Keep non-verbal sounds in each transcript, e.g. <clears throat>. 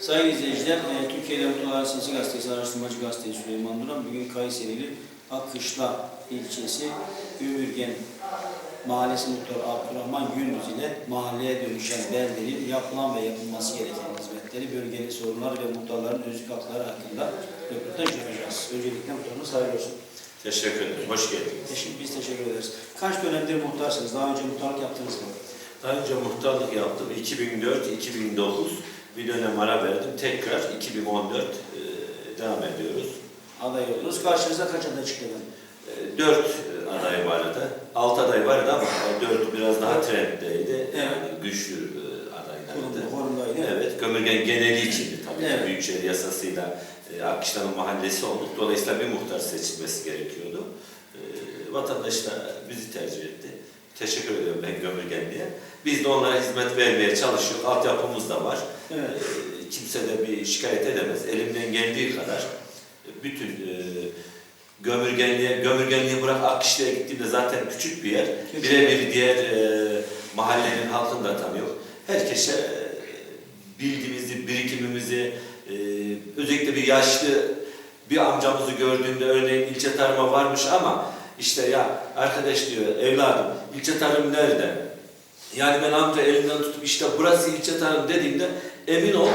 Sayın izleyiciler, e, Türkiye'de Muhtarlar Sesi Gazetesi, Araştırmacı Gazetesi Süleyman Duran, bugün Kayserili Akkışla ilçesi Ümürgen Mahallesi Muhtarı Abdurrahman Gündüz ile mahalleye dönüşen beldenin yapılan ve yapılması gereken hizmetleri, bölgenin sorunları ve muhtarların özlük hakları hakkında röportaj yapacağız. Öncelikle muhtarımız hayırlı olsun. Teşekkür ederim. Hoş geldiniz. Teşekkür, biz teşekkür ederiz. Kaç dönemdir muhtarsınız? Daha önce muhtarlık yaptınız mı? Daha önce muhtarlık yaptım. 2004-2009 bir dönem ara verdim. Tekrar 2014 e, devam ediyoruz. Aday oldunuz. Karşınıza kaç aday çıktı? E, Dört aday vardı. Altı aday vardı ama e, dördü biraz daha trenddeydi. Yani güçlü adaylardı. Konumda, konumdaydı. Evet, Gömürgen geneli içindi tabii ki. Evet. Büyükşehir yasasıyla Akkışlan'ın mahallesi olduk. Dolayısıyla bir muhtar seçilmesi gerekiyordu. Vatandaş da bizi tercih etti. Teşekkür ediyorum ben Gömürgenli'ye. Biz de onlara hizmet vermeye çalışıyoruz. Altyapımız da var. Evet. E, kimse de bir şikayet edemez. Elimden geldiği kadar bütün e, Gömürgenli'ye, Gömürgenli'ye bırak Akkışlı'ya gittiğimde zaten küçük bir yer. Birebir diğer e, mahallenin halkını da tanıyor. Herkese e, bilgimizi, birikimimizi, e, özellikle bir yaşlı bir amcamızı gördüğünde örneğin ilçe tarıma varmış ama işte ya arkadaş diyor evladım ilçe tarım nerede? Yani ben amca elinden tutup işte burası ilçe tarım dediğimde emin ol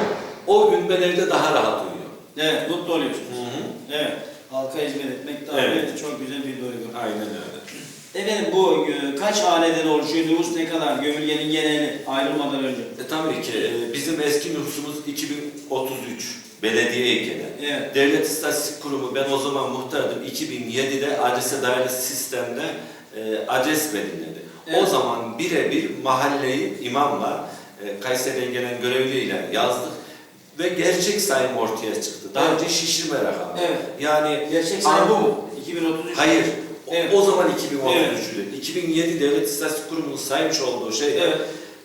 o gün ben evde daha rahat uyuyorum. Evet, mutlu oluyorsunuz. Hı Evet, halka hizmet etmek tabii Evet. çok güzel bir duygu. Aynen öyle. Efendim bu e, kaç haneden oluşuyor, nüfus ne kadar, gömülgenin geneli ayrılmadan önce? E, tabii ki e, bizim eski nüfusumuz 2033 belediyeyken. Evet, Devlet İstatistik Kurumu ben o zaman muhtardım 2007'de adrese dayalı sistemde e, adres belirledi. Evet. O zaman birebir mahalleyi imamla e, Kayseri'den gelen görevliyle yazdık ve gerçek sayım ortaya çıktı. Daha Evet. önce şişirme rakamı. Evet. Yani gerçek sayı bu mu? 2033. Hayır. O, Evet. o zaman 2033'tü. 2007 Devlet İstatistik Kurumu'nun saymış olduğu şey Evet,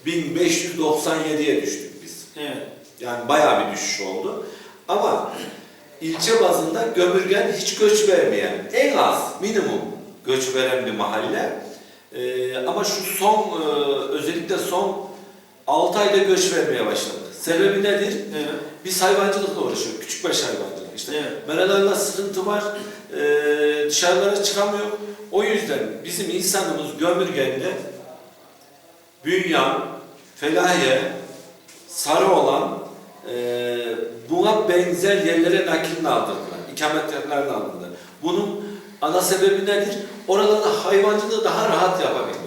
1597'ye düştük biz. evet, Yani bayağı bir düşüş oldu. Ama ilçe bazında Gömürgen hiç göç vermeyen, en az minimum göç veren bir mahalle. Ee, ama şu son, e, özellikle son 6 ayda göç vermeye başladı. Sebebi nedir? evet, Biz hayvancılıkla uğraşıyoruz. Küçükbaş hayvancılık işte. Evet. Meralarla sıkıntı var. Ee, dışarılara çıkamıyor. O yüzden bizim insanımız Gömürgen'de Bünyan, Felahiye, Sarıoğlan e, buna benzer yerlere nakilini aldırdılar. İkametlerini aldırdılar. Bunun ana sebebi nedir? Oralarda hayvancılığı daha rahat yapabilmek.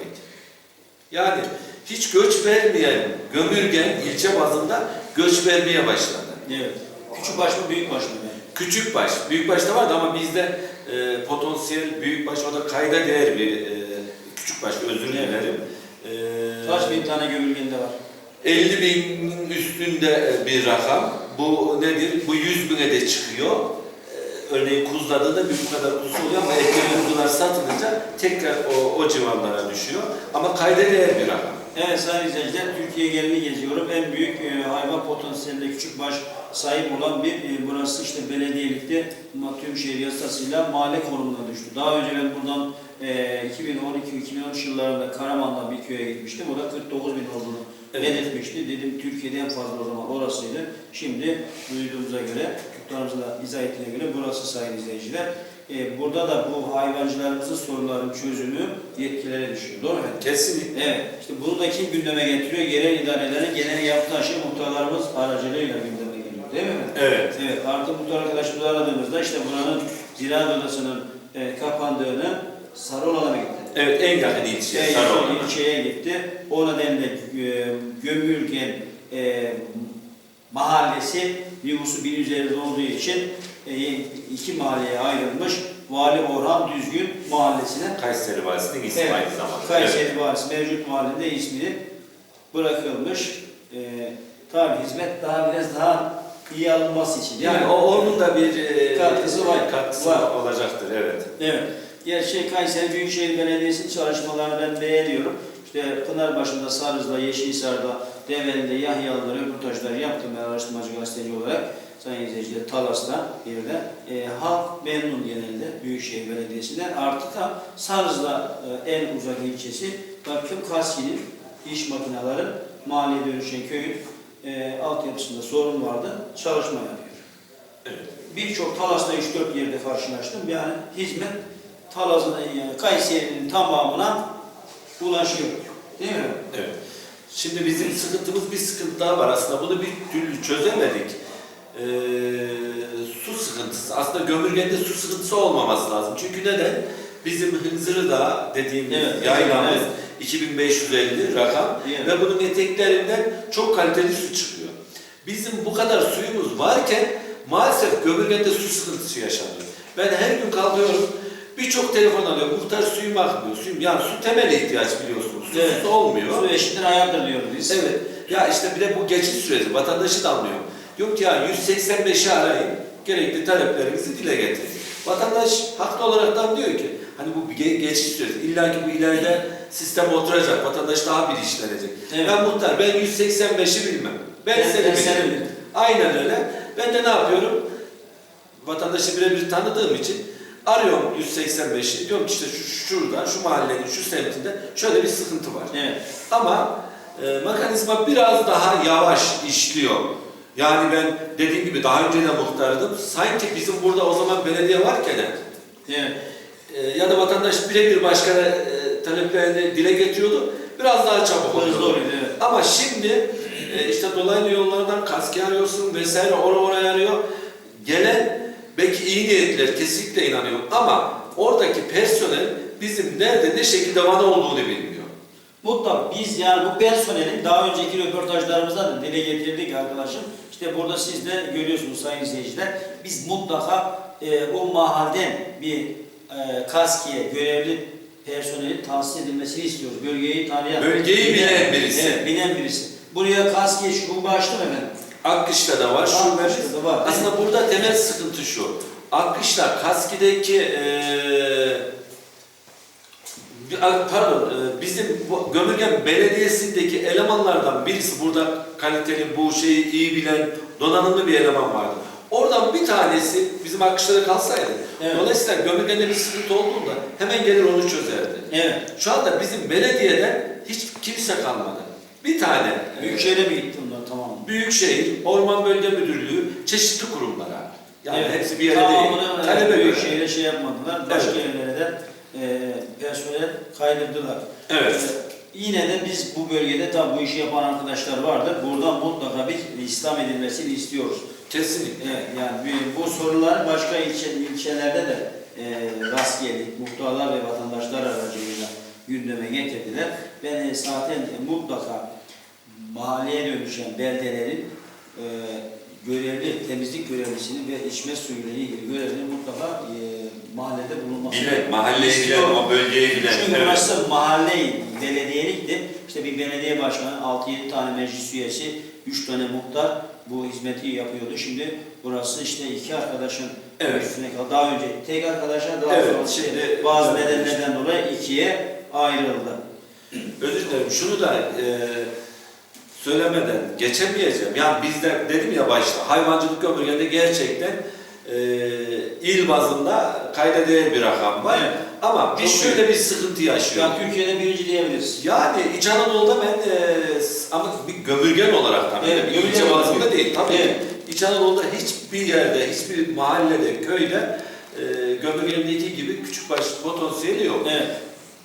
Yani hiç göç vermeyen Gömürgen ilçe bazında göç vermeye başladı. evet. Küçük baş mı, büyük baş mı? Küçük baş, büyük baş da vardı ama bizde e, potansiyel büyük baş o da kayda değer bir e, küçük baş özür dilerim. E, Kaç bin tane gömülgende var? 50 binin üstünde e, bir rakam. Bu nedir? Bu 100 bine de çıkıyor. E, Örneğin kuzlarda bir bu kadar kuzu oluyor ama ekmek kuzular satılınca tekrar o, o civarlara düşüyor. Ama kayda değer bir rakam. Evet sayın izleyiciler, Türkiye genelini geziyorum. En büyük e, hayvan potansiyelinde küçük baş sahip olan bir, e, burası işte belediyelikte Matüum şehir yasasıyla mahalle konumuna düştü. Daha önce ben buradan e, 2012-2013 yıllarında Karaman'dan bir köye gitmiştim. O da 49 bin olduğunu Evet. belirtmişti. Dedim Türkiye'de en fazla o zaman orasıydı. Şimdi duyduğumuza göre, muhtarımızın da izah ettiğine göre burası sayın izleyiciler. E, burada da bu hayvancılarımızın sorunların çözümü yetkilere düşüyor. Doğru mu? Kesinlikle. Evet, işte bunu da kim gündeme getiriyor? Yerel idarelerin genel yaptığı şey muhtarlarımız aracılığıyla gündeme geliyor. Değil mi? Evet. Evet, artık muhtar arkadaşımızı aradığımızda işte buranın ziraat odasının e, kapandığını Sarıoğlan'a gitti. Evet en yakın ilçe En yakın ilçeye gitti. O nedenle e, Gömülgen e, mahallesi nüfusu bin üzerinde olduğu için e, iki mahalleye ayrılmış. Vali Orhan Düzgün mahallesine Kayseri Valisi'nin ismi Evet, aynı zamanda. Kayseri Valisi mevcut mahallinde ismini bırakılmış. Ee, tabii hizmet daha biraz daha iyi alınması için. Yani o onun da bir e, Katkısı var. Katkısı Var. olacaktır evet. Evet. Gerçi Kayseri Büyükşehir Belediyesi'nin çalışmalarını ben beğeniyorum. İşte Pınarbaşı'nda, Sarız'da, Yeşilhisar'da, Develi'de, Yahyalı'da röportajlar yaptım ben araştırmacı gazeteci olarak. Sayın izleyiciler Talas'ta bir de. E, halk memnun genelde Büyükşehir Belediyesi'nden. Artık da Sarız'da e, en uzak ilçesi Bakım Kaski'nin iş makineleri mahalleye dönüşen köyün e, altyapısında sorun vardı. Çalışma yapıyor. Evet. Birçok Talas'ta 3-4 yerde karşılaştım. Yani hizmet Talas'ın, yani Kayseri'nin tamamına ulaşıyor. Değil mi? Evet. Şimdi bizim sıkıntımız bir sıkıntı daha var. Aslında bunu bir türlü çözemedik. Ee, su sıkıntısı. Aslında gömürgende su sıkıntısı olmaması lazım. Çünkü neden? Bizim Hınzırıdağ dediğimiz Evet, yaylamız evet. 2550 rakam Evet. ve bunun eteklerinden çok kaliteli su çıkıyor. Bizim bu kadar suyumuz varken maalesef gömürgende su sıkıntısı yaşanıyor. Ben her gün kalkıyorum birçok telefon alıyorum. Muhtar suyum akmıyor. Suyum, yani su temel ihtiyaç biliyorsunuz. Susuz Evet. olmuyor. Su eşittir hayatdır diyoruz biz. Evet. Ya işte bir de bu geçiş süreci. Vatandaşı da anlıyor. Diyor ki ya 185'i arayın. Gerekli taleplerinizi dile getirin. Vatandaş haklı olaraktan diyor ki hani bu geçiş süreci. İlla ki bu ileride sistem oturacak. Vatandaş daha bilinçlenecek. Evet. Ben muhtar ben 185'i bilmem. Ben, Ben- seni ben seni bilirim. bilirim. Aynen öyle. Ben de ne yapıyorum? Vatandaşı birebir tanıdığım için arıyorum 185'i. Diyorum ki işte şu, şurada, şu mahallenin, şu semtinde şöyle bir sıkıntı var. Evet. Ama e, mekanizma biraz daha yavaş işliyor. Yani ben dediğim gibi daha önce de muhtardım. Sanki bizim burada o zaman belediye varken Evet. e, ya da vatandaş birebir başkana e, taleplerini dile getiriyordu. Biraz daha çabuk oluyordu. oluyor, evet. Ama şimdi e, işte dolaylı yollardan kaski arıyorsun vesaire oraya oraya arıyor. Gelen belki iyi niyetler kesinlikle inanıyor ama oradaki personel bizim nerede ne şekilde vana olduğunu bilmiyor. Mutlak biz yani bu personelin daha önceki röportajlarımızda da dile getirdik arkadaşım. İşte burada siz de görüyorsunuz sayın izleyiciler. Biz mutlaka e, o mahalden bir e, kaskiye görevli personelin tahsis edilmesini istiyoruz. Bölgeyi tanıyan. Bölgeyi bilen birisi. Evet, bilen birisi. Buraya kaskiye şu başlı efendim? Akkış'ta da var, şu Akkış'ta da var. Aslında burada temel sıkıntı şu. Akkış'ta Kaski'deki eee, pardon eee, bizim bu Gömürgen Belediyesi'ndeki elemanlardan birisi burada kaliteli bu şeyi iyi bilen donanımlı bir eleman vardı. Oradan bir tanesi bizim Akkış'ta kalsaydı. Evet. Dolayısıyla Gömürgen'de bir sıkıntı olduğunda hemen gelir onu çözerdi. Evet. Şu anda bizim belediyeden hiç kimse kalmadı. Bir tane Büyükşehir'e mi gitti tamam? Büyükşehir, Orman Bölge Müdürlüğü, çeşitli kurumlara. Yani Evet. hepsi bir yere Tamamını, değil. evet, Talebe. Büyükşehir'e şey yapmadılar. Başka Evet. yerlere de e, personel kaydırdılar. Evet. Ee, Yine de biz bu bölgede tabi bu işi yapan arkadaşlar vardır. Buradan mutlaka bir İslam edilmesini istiyoruz. Kesinlikle. Evet, yani bu sorular başka ilçe, ilçelerde de e, rast geldik. Muhtarlar ve vatandaşlar aracılığıyla gündeme getirdiler. Ben e, zaten e, mutlaka mahalleye dönüşen beldelerin e, görevli, temizlik görevlisinin ve içme suyuyla ilgili görevlinin mutlaka e, mahallede bulunması. Bilen, mahalleyi bilen, o bölgeyi bilen. Çünkü evet. burası mahalle belediyelikti. İşte bir belediye başkanı, 6-7 tane meclis üyesi, 3 tane muhtar bu hizmeti yapıyordu. Şimdi burası işte iki arkadaşın Evet. üstüne kaldı. Daha önce tek arkadaşa daha Evet, sonra şimdi- bazı nedenlerden dolayı ikiye ayrıldı. Özür dilerim. Şunu da e, söylemeden geçemeyeceğim. Yani bizde dedim ya başta hayvancılık gömürgende gerçekten e, il bazında kayda değer bir rakam var. Evet. Ama biz Çok şöyle bir sıkıntı yaşıyoruz. Yani Türkiye'de birinci diyebiliriz. Yani İç Anadolu'da ben e, ama bir gömürgen olarak tabii. Evet, gömürgen ilçe bazında değil. Tabii Evet. İç Anadolu'da hiçbir yerde, hiçbir mahallede, köyde e, gömürgendeki gibi küçük baş potansiyeli yok. Evet.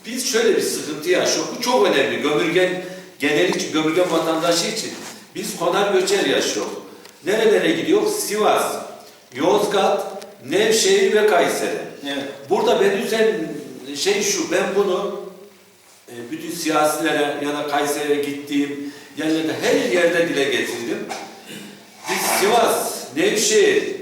Biz şöyle bir sıkıntı yaşıyoruz. Bu çok önemli. Gömürgen, genel için, gömürgen vatandaşı için. Biz konar göçer yaşıyoruz. Nerelere gidiyor? Sivas, Yozgat, Nevşehir ve Kayseri. Evet. Burada ben üzen şey şu, ben bunu e, bütün siyasilere ya da Kayseri'ye gittiğim yerlerde her yerde dile getirdim. Biz Sivas, Nevşehir,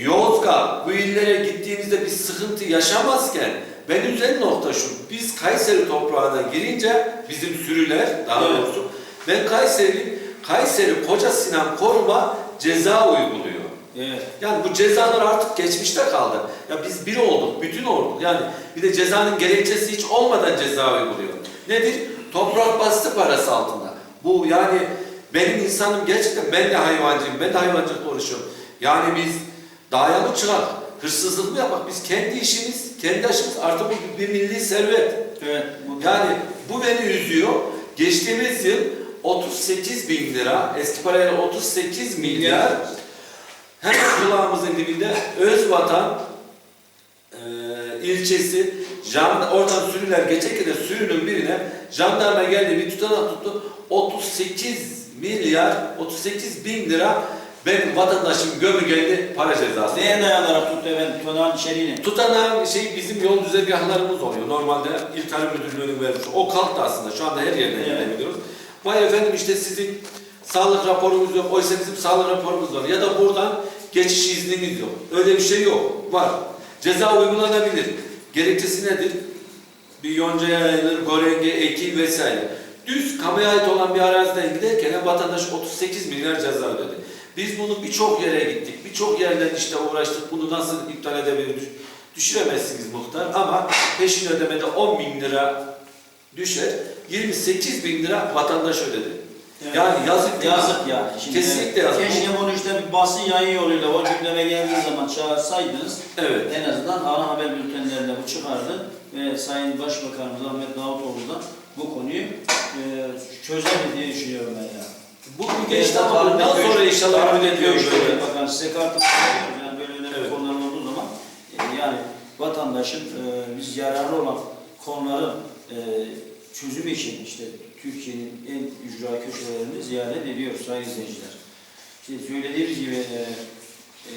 Yozgat bu illere gittiğimizde bir sıkıntı yaşamazken ben üzen nokta şu, biz Kayseri toprağına girince bizim sürüler daha Evet. doğrusu ben Kayseri, Kayseri Koca Sinan Koruma ceza uyguluyor. Evet. Yani bu cezalar artık geçmişte kaldı. Ya biz bir olduk, bütün olduk. Yani bir de cezanın gerekçesi hiç olmadan ceza uyguluyor. Nedir? Toprak bastı parası altında. Bu yani benim insanım gerçekten ben de hayvancıyım, ben de hayvancılıkla uğraşıyorum. Yani biz dağa mı çıkar, hırsızlık mı yapak? Biz kendi işimiz, kendi aşımız artık bu bir milli servet. Evet. Yani bu beni üzüyor. Geçtiğimiz yıl 38 bin lira, eski parayla 38 milyar hemen kulağımızın dibinde Özvatan e, ilçesi jan, oradan sürüler geçerken de sürünün birine jandarma geldi bir tutanak tuttu 38 milyar 38 bin lira benim vatandaşım gömülgeli para cezası. Neye dayanarak tuttu efendim tutanağın içeriğini? Tutanağın şey bizim yol düzegahlarımız oluyor. Normalde İl Tarım Müdürlüğü'nün vermiş. O kalktı aslında. Şu anda her yerden Evet. gidebiliyoruz. Vay efendim işte sizin sağlık raporunuz yok. Oysa bizim sağlık raporumuz var. Ya da buradan geçiş izniniz yok. Öyle bir şey yok. Var. Ceza uygulanabilir. Gerekçesi nedir? Bir yoncaya yayılır, gorenge, ekil vesaire. Düz kamuya ait olan bir araziden giderken vatandaş 38 milyar ceza ödedi. Biz bunu birçok yere gittik. Birçok yerden işte uğraştık. Bunu nasıl iptal edebiliriz? Düşüremezsiniz muhtar ama peşin ödemede 10 bin lira düşer. 28 bin lira vatandaş ödedi. Evet. Yani yazık değil mi? Yazık ya. Şimdi Kesinlikle yazık. Keşke bunu işte bir basın yayın yoluyla o gündeme geldiği zaman çağırsaydınız. Evet. En azından ana haber bültenlerinde bu çıkardı ve Sayın Başbakanımız Ahmet Davutoğlu da bu konuyu e, çözer diye düşünüyorum ben ya. Bu bu geçti ama bundan sonra inşallah ümit ediyoruz böyle. Bakın size kartı veriyoruz. yani böyle önemli Evet. konular olduğu zaman e, yani vatandaşın e, biz yararlı olan konuların e, çözümü için işte Türkiye'nin en ücra köşelerini ziyaret ediyoruz sayın izleyiciler. İşte söylediğimiz gibi e, e,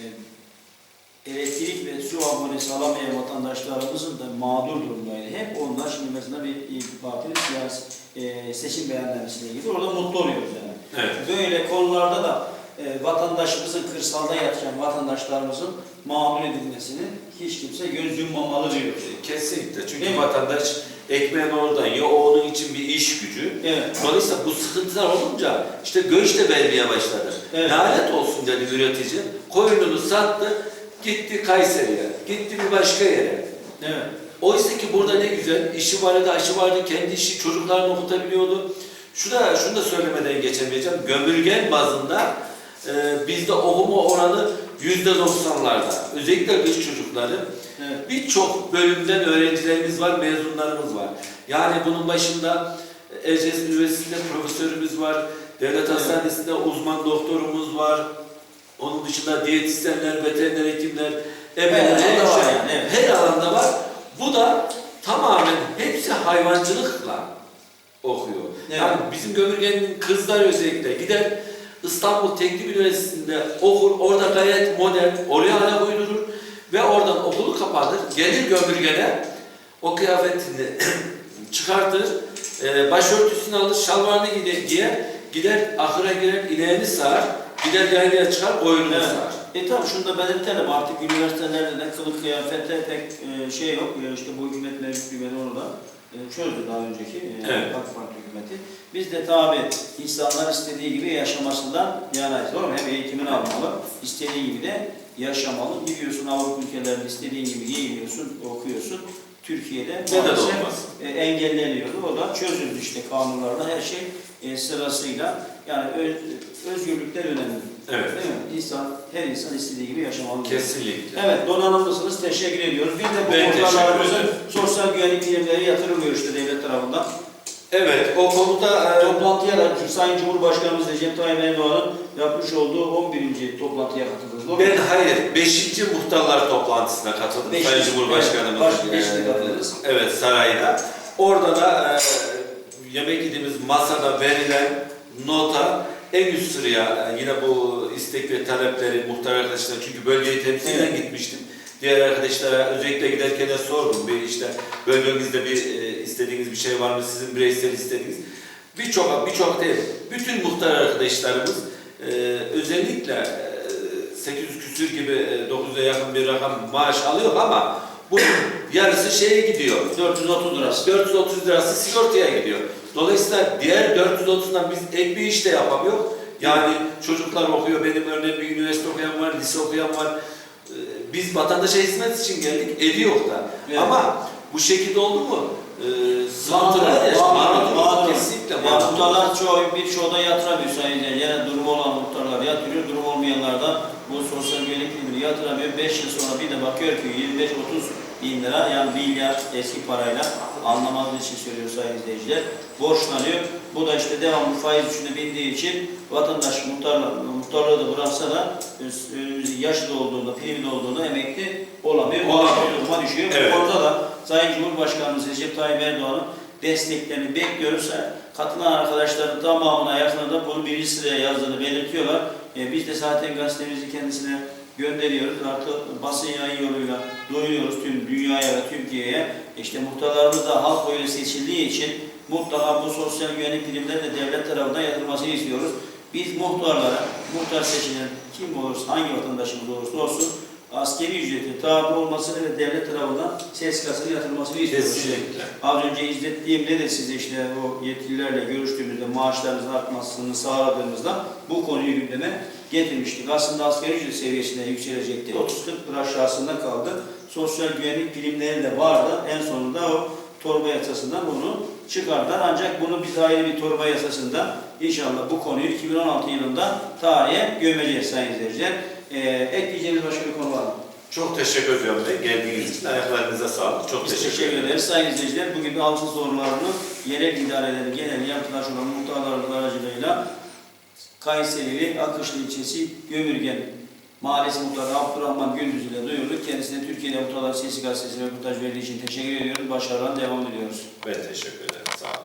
elektrik ve su abonesi alamayan vatandaşlarımızın da mağdur durumdaydı. Hep onlar şimdi mesela bir Parti'nin siyasi e, seçim beyannamesine gidiyor. Orada mutlu oluyoruz yani. Evet. Böyle konularda da e, vatandaşımızın kırsalda yaşayan vatandaşlarımızın mağdur edilmesini hiç kimse göz yummamalı diyoruz. Kesinlikle. Çünkü Değil mi? vatandaş ekmeğini oradan yiyor. O onun için bir iş gücü. Evet. Dolayısıyla bu sıkıntılar olunca işte göç de vermeye başladı. Evet. Lanet olsun dedi üretici. Koyununu sattı, gitti Kayseri'ye, gitti bir başka yere. Evet. Oysa ki burada ne güzel, işi vardı, aşı vardı, kendi işi çocuklarını okutabiliyordu. Şu da, şunu da söylemeden geçemeyeceğim. Gömülgen bazında e, bizde okuma oranı yüzde doksanlarda. Özellikle kız çocukları. Evet. Birçok bölümden öğrencilerimiz var, mezunlarımız var. Yani bunun başında Erciyes Üniversitesi'nde profesörümüz var, devlet Evet. hastanesinde uzman doktorumuz var. Onun dışında diyetisyenler, veteriner hekimler, ebeler, Evet, hemşire- yani, evet. her alanda var. Bu da tamamen hepsi hayvancılıkla okuyor. Evet. Yani bizim gömürgenin kızlar özellikle gider İstanbul Teknik Üniversitesi'nde okur, orada gayet modern, oraya ayak uydurur ve oradan okulu kapatır, gelir gömürgene, o kıyafetini <clears throat> çıkartır, e, başörtüsünü alır, şalvarını gider, giyer, gider ahıra girer, ileğini sağar, gider yaylaya çıkar, oyununu Evet. sağar. E tabi şunu da belirtelim artık üniversitelerde de kılık kıyafette pek e, şey yok. E, işte bu hükümet mevcut hükümeti onu da e, çözdü daha önceki e, Evet. AK Parti hükümeti. Biz de tabi insanlar istediği gibi yaşamasından yanayız. Doğru mu? Hem eğitimini almalı, istediği gibi de yaşamalı. Gidiyorsun Avrupa ülkelerinde istediğin gibi giyiniyorsun, okuyorsun. Türkiye'de maalesef, e, engelleniyordu. O da çözüldü işte kanunlarla her şey e, sırasıyla. Yani öz, özgürlükler önemli. Evet. Değil mi? İnsan, her insan istediği gibi yaşamalı. Kesinlikle. Evet, donanımlısınız. Teşekkür ediyoruz. Bir de bu teşekkür ederim. sosyal güvenlik birimleri yatırılıyor işte devlet tarafından. Evet, o konuda e, Toplantıya da Sayın Cumhurbaşkanımız Recep Tayyip Erdoğan'ın yapmış olduğu 11. toplantıya katıldınız. Ben hayır, 5. muhtarlar toplantısına katıldım. Beşinci, Sayın Cumhurbaşkanımız. evet, baş- beşinci e, katıldınız. Evet, sarayda. Orada da e, yemek yediğimiz masada verilen nota en üst sıraya yine bu istek ve talepleri muhtar arkadaşlar çünkü bölgeyi temsilen Evet. gitmiştim. Diğer arkadaşlara özellikle giderken de sordum. Bir işte bölgemizde bir e, istediğiniz bir şey var mı? Sizin bireysel istediğiniz. Birçok birçok değil. Bütün muhtar arkadaşlarımız e, özellikle e, 800 küsür gibi e, 900'e yakın bir rakam maaş alıyor ama bunun yarısı şeye gidiyor. 430 lirası. 430 lirası sigortaya gidiyor. Dolayısıyla diğer 430'dan biz ek bir iş de yapamıyor. Yani çocuklar okuyor, benim örneğin bir üniversite okuyan var, lise okuyan var. Ee, Biz vatandaşa hizmet için geldik, ediyor da. Evet. Ama bu şekilde oldu mu? Ee, mağdur, mağdur. Kesinlikle mağdur. muhtarlar çoğu, birçoğu da yatıramıyor sayın izleyiciler. Yine durumu olan muhtarlar yatırıyor, durumu olmayanlar da bu sosyal güvenlik birimini yatıramıyor. 5 yıl sonra bir de bakıyor ki 25-30 bin lira yani milyar eski parayla anlamadığınız için söylüyor sayın izleyiciler. Borçlanıyor. Bu da işte devamlı faiz üstüne bindiği için vatandaş muhtarla, muhtarlığı da bıraksa da önümüzdeki yaşı da olduğunda, primi de olduğunda emekli olamıyor. Olamıyor. Duruma düşüyor. Evet. Konuda da Sayın Cumhurbaşkanımız Recep Tayyip Erdoğan'ın desteklerini bekliyoruz. Katılan arkadaşların tamamına yakında da bunu birinci sıraya yazdığını belirtiyorlar. E, biz de zaten gazetemizi kendisine gönderiyoruz. Artık basın yayın yoluyla duyuruyoruz tüm dünyaya ve Türkiye'ye. İşte muhtarlarımız da halk oyuyla seçildiği için mutlaka bu sosyal güvenlik primleri de devlet tarafından yatırılmasını istiyoruz. Biz muhtarlara, muhtar seçilen kim olursa, hangi vatandaşımız olursa olsun askeri ücreti tabi olmasını ve devlet tarafından ses kasını yatırılmasını istiyoruz. Kesinlikle. Az önce izlettiğimde de size işte o yetkililerle görüştüğümüzde maaşlarınızın artmasını sağladığımızda bu konuyu gündeme getirmiştik. Aslında asgari ücret seviyesine yükselecekti. 30-40 lira aşağısında kaldı. Sosyal güvenlik primleri de vardı. En sonunda o torba yasasından bunu çıkardılar. Ancak bunu biz ayrı bir torba yasasında inşallah bu konuyu 2016 yılında tarihe gömeceğiz sayın izleyiciler. Ee, ekleyeceğiniz başka bir konu var mı? Çok teşekkür ediyorum Bey. Geldiğiniz için ayaklarınıza sağlık. Çok Biz teşekkür, teşekkür ederim. ederiz. Sayın izleyiciler, bugün altın sorularını yerel idarelerin genel yapılaş olan muhtarların aracılığıyla Kayserili Akışlı ilçesi Gömürgen Mahallesi Muhtarı Abdurrahman Gündüz ile duyurduk. Kendisine Türkiye'de Muhtarlar Sesi Gazetesi'ne röportaj verdiği için teşekkür ediyoruz. Başarılarına devam ediyoruz. Ben teşekkür ederim.